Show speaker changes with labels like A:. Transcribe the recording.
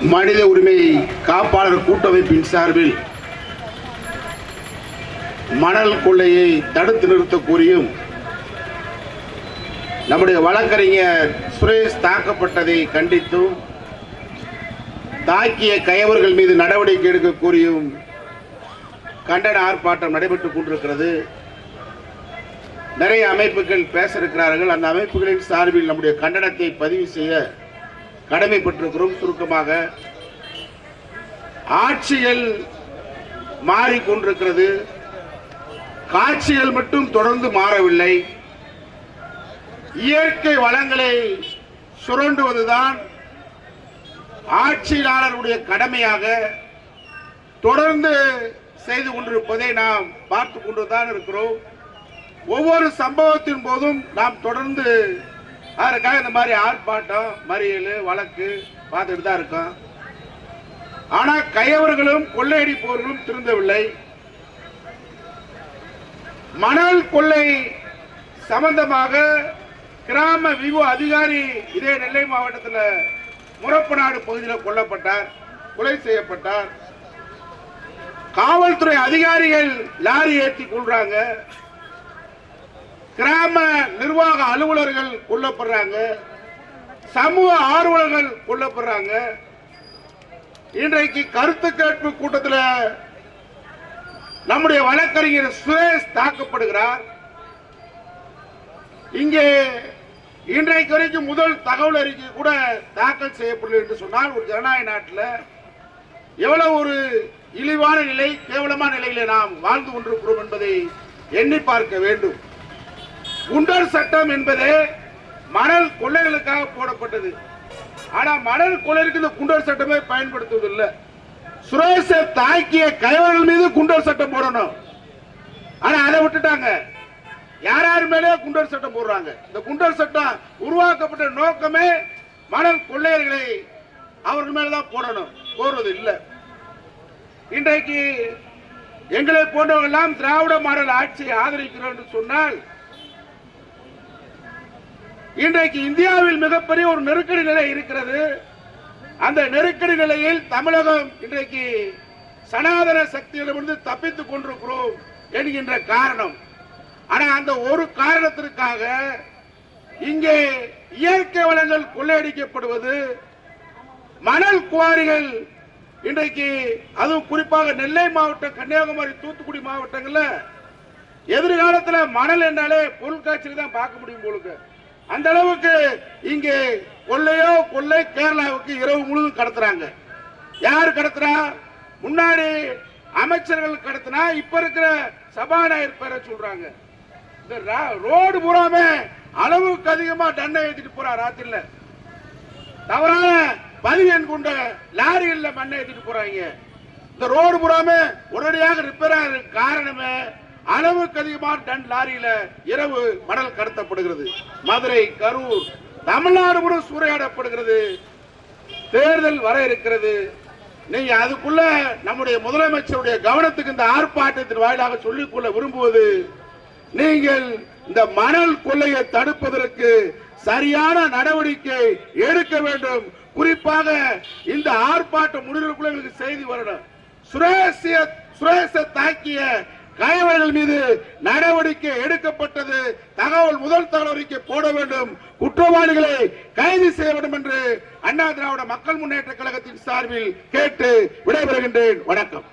A: மனித உரிமை காப்பாளர் கூட்டமைப்பின் சார்பில் மணல் கொள்ளையை தடுத்து நிறுத்த கோரியும் நம்முடைய வழக்கறிஞர் சுரேஷ் தாக்கப்பட்டதை கண்டித்தும் தாக்கிய கயவர்கள் மீது நடவடிக்கை எடுக்க கோரியும் கண்டன ஆர்ப்பாட்டம் நடைபெற்றுக் கொண்டிருக்கிறது. நிறைய அமைப்புகள் பேச இருக்கிறார்கள். அந்த அமைப்புகளின் சார்பில் நம்முடைய கண்டனத்தை பதிவு செய்ய கடமைப்பட்டிருக்கிறோம் சுருக்கமாக ஆட்சிகள் மாறிக்கொண்டிருக்கிறது. காட்சிகள் மட்டும் தொடர்ந்து மாறவில்லை. இயற்கை வளங்களை சுரண்டுவதுதான் ஆட்சியாளருடைய கடமையாக தொடர்ந்து செய்து கொண்டிருப்பதை நாம் பார்த்து கொண்டுதான் இருக்கிறோம். ஒவ்வொரு சம்பவத்தின் போதும் நாம் தொடர்ந்து அதற்காக இந்த மாதிரி ஆர்ப்பாட்டம் மறியல் வழக்கு பார்த்துட்டு தான் இருக்கும்? ஆனா கையவர்களும் கொள்ளையடிப்பவர்களும் திருந்தவில்லை. மணல் கொள்ளை சம்பந்தமாக கிராம விவோ அதிகாரி இதே நெல்லை மாவட்டத்தில் முரப்பநாடு பகுதியில் கொல்லப்பட்டார் கொலை செய்யப்பட்டார். காவல்துறை அதிகாரிகள் லாரி ஏற்றி கொள்றாங்க. கிராம நிர்வாக அலுவலர்கள் கொல்லப்படுறாங்க. சமூக ஆர்வலர்கள் கொல்லப்படுறாங்க. இன்றைக்கு கருத்து கேட்பு கூட்டத்தில் நம்முடைய வழக்கறிஞர் சுரேஷ் தாக்கப்படுகிறார். இங்கே இன்றைக்கு வரைக்கும் முதல் தகவல் அறிக்கை கூட தாக்கல் செய்யப்படவில்லை என்று சொன்னால் ஒரு ஜனநாயக நாட்டில் எவ்வளவு ஒரு இழிவான நிலை கேவலமான நிலையில நாம் வாழ்ந்து கொண்டிருக்கிறோம் என்பதை எண்ணி பார்க்க வேண்டும். குண்டர் சட்டம் என்பது மணல் கொள்ளைகளுக்காக போடப்பட்டது. ஆனா மணல் கொள்ளைக்கு இந்த குண்டர் சட்டமே பயன்படுத்துவதில்லை. சுரேஷை தாக்கிய கைவர்கள் மீது குண்டர் சட்டம் போடணும். ஆனா அதை விட்டுட்டாங்க. யார் யார் மேலே குண்டர் சட்டம் போடுறாங்க? இந்த குண்டர் சட்டம் உருவாக்கப்பட்ட நோக்கமே மணல் கொள்ளையர்களை அவர்கள் மேலதான் போடணும். போடுறது இல்லை. இன்றைக்கு எங்களை போன்றவர்கள்லாம் திராவிட மாடல் ஆட்சியை ஆதரிக்கிறோம் என்று சொன்னால் இன்றைக்கு இந்தியாவில் மிகப்பெரிய ஒரு நெருக்கடி நிலை இருக்கிறது. அந்த நெருக்கடி நிலையில் தமிழகம் இன்றைக்கு சனாதன சக்தியிடமிருந்து தப்பித்துக் கொண்டிருக்கிறோம் என்கின்ற காரணம். ஆனா அந்த ஒரு காரணத்திற்காக இங்கே இயற்கை வளங்கள் கொள்ளையடிக்கப்படுவது மணல் குவாரிகள் இன்றைக்கு அதுவும் குறிப்பாக நெல்லை மாவட்டம் கன்னியாகுமரி தூத்துக்குடி மாவட்டங்கள்ல எதிர்காலத்தில் மணல் என்றாலே பொருட்காட்சியில் தான் பார்க்க முடியும் போலுக்கு அந்த அளவுக்கு இங்கே கொள்ளையோ கொள்ளை கேரளாவுக்கு இரவு முழுவதும் கடத்துறாங்க. யார் கடத்துறா? முன்னாடி அமைச்சர்கள் கடத்தினா இப்ப இருக்கிற சபாநாயகர் பேரை சொல்றாங்க. இந்த ரா- ரோடு பூராமே அளவுக்கு அதிகமா தண்டை ஏத்திட்டு போறா ராத்திரில. தவறான பதினெண் கொண்ட லாரிகள்ல மண்ணை ஏத்திட்டு போறாங்க. இந்த ரோடு பூராமே உடனடியாக ரிப்பேர் ஆகிற காரணமே அளவுக்கு அதிகமான டன் லாரியில இரவு மணல் கடத்தப்படுகிறது. மதுரை கரூர் தமிழ்நாடு கூட சூறையாடப்படுகிறது. தேர்தல் வர இருக்கிறது. நீங்க அதுக்குள்ள நம்முடைய முதலமைச்சருடைய கவனத்துக்கு இந்த ஆர்ப்பாட்டத்தின் வாயிலாக சொல்லிக்கொள்ள விரும்புவது நீங்கள் இந்த மணல் கொள்ளையை தடுப்பதற்கு சரியான நடவடிக்கை எடுக்க வேண்டும். குறிப்பாக இந்த ஆர்ப்பாட்டம் முடிவுக்குள்ள எங்களுக்கு செய்தி வரணும். சுரேசிய சுரேச தாக்கிய கயவர்கள் மீது நடவடிக்கை எடுக்கப்பட்டது. தகவல் முதல் தகவல் போட வேண்டும். குற்றவாளிகளை கைது செய்ய வேண்டும் என்று அண்ணா திராவிட மக்கள் முன்னேற்ற கழகத்தின் சார்பில் கேட்டு விடைபெறுகின்றேன். வணக்கம்.